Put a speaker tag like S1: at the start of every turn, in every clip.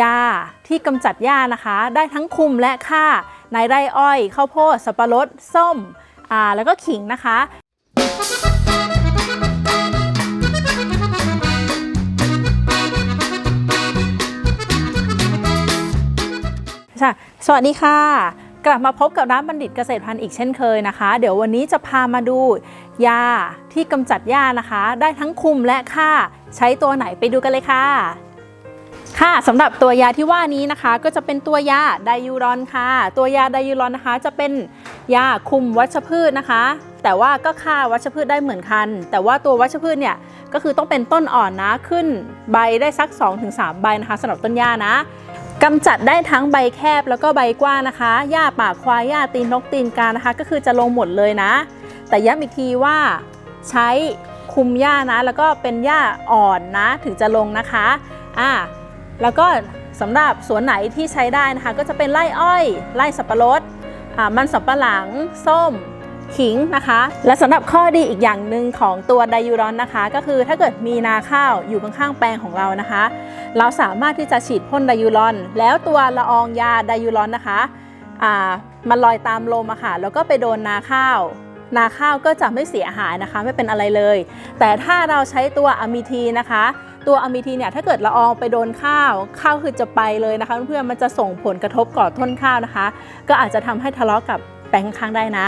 S1: ยาที่กำจัดหญ้านะคะ ได้ทั้งคุมและฆ่าในไร่อ้อยข้าวโพดสับปะรด ส้มอ่าแล้วก็ขิงนะคะค่ะสวัสดีค่ะ กลับมาพบกับร้านบัณฑิตเกษตรพันธุ์อีกเช่นเคยนะคะ เดี๋ยววันนี้จะพามาดูยาที่กำจัดหญ้านะคะ ได้ทั้งคุมและฆ่า ใช้ตัวไหนไปดูกันเลยค่ะ ค่ะสำหรับตัวยาที่ว่านี้นะคะ ก็จะเป็นตัวยาไดยูรอนค่ะ ตัวยาไดยูรอนนะคะ จะเป็นยาคุมวัชพืชนะคะ แต่ว่าก็ฆ่าวัชพืชได้เหมือนกัน แต่ว่าตัววัชพืชเนี่ยก็คือต้องเป็นต้นอ่อนนะขึ้นใบได้สัก 2-3 ใบนะคะสำหรับต้นหญ้านะกำจัดได้ทั้งใบแคบแล้วก็ใบกว้างนะคะ หญ้าป่าควาย หญ้าตีนนกตีนกานะคะ ก็คือจะลงหมดเลยนะ แต่ย้ำอีกทีว่าใช้คุมหญ้านะ แล้วก็เป็นหญ้าอ่อนนะ ถึงจะลงนะคะ อ่า แล้วก็สำหรับสวนไหนที่ใช้ได้นะคะ ก็จะเป็นไร่อ้อยไร่สับปะรดมันสำปะหลัง ส้มขิงนะคะ และสำหรับข้อดีอีกอย่างหนึ่งของตัวไดยูรอนนะคะ ก็คือถ้าเกิดมีนาข้าวอยู่ข้างๆแปลงของเรานะคะ เราสามารถที่จะฉีดพ่นไดยูรอน แล้วตัวละอองยาไดยูรอนนะคะมันลอยตามลมอะค่ะแล้วก็ไปโดนนาข้าว นาข้าวก็จะไม่เสียหายนะคะ ไม่เป็นอะไรเลย แต่ถ้าเราใช้ตัวอะมิทีนะคะ ตัวอะมิทีเนี่ยถ้าเกิดละอองไปโดนข้าวข้าวคือจะไปเลยนะคะเพื่อนๆมันจะส่งผลกระทบก่อต้นข้าวนะคะ ก็อาจจะทำให้ทะเลาะกับแปลงข้างได้นะ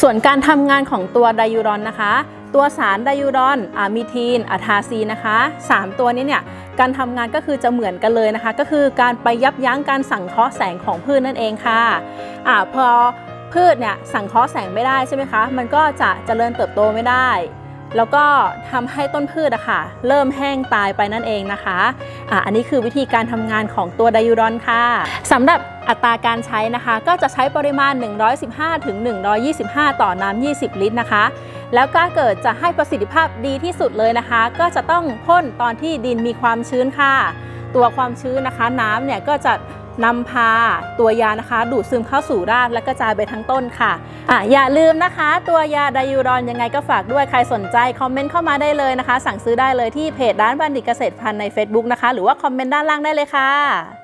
S1: ส่วนการทำงานของตัวไดยูรอนนะคะ ตัวสารไดยูรอนอะมิทีนอะทาซีนะคะสามตัวนี้เนี่ยการทำงานก็คือจะเหมือนกันเลยนะคะ ก็คือการไปยับยั้งการสังเคราะห์แสงของพืชนั่นเองค่ะอ่าพอพืชเนี่ยสังเคราะห์แสงไม่ได้ใช่ไหมคะ มันก็จะเจริญเติบโตไม่ได้ แล้วก็ทำให้ต้นพืชอะค่ะเริ่มแห้งตายไปนั่นเองนะคะอ่าอันนี้คือวิธีการทำงานของตัวไดยูรอนค่ะสำหรับอัตราการใช้นะคะ ก็จะใช้ปริมาณ 115 ถึง 125 ต่อน้ำ 20 ลิตรนะคะ แล้วก็เกิดจะให้ประสิทธิภาพดีที่สุดเลยนะคะ ก็จะต้องพ่นตอนที่ดินมีความชื้นค่ะ ตัวความชื้นนะคะน้ำเนี่ยก็จะ นำพาตัวยานะคะ ดูดซึมเข้าสู่รากและกระจายไปทั้งต้นค่ะอะ อย่าลืมนะคะ ตัวยาไดยูรอนยังไงก็ฝากด้วยใครสนใจคอมเมนต์เข้ามาได้เลยนะคะ สั่งซื้อได้เลยที่เพจร้านบัณฑิตเกษตรพันธุ์ใน Facebook นะคะ หรือว่าคอมเมนต์ด้านล่างได้เลยค่ะ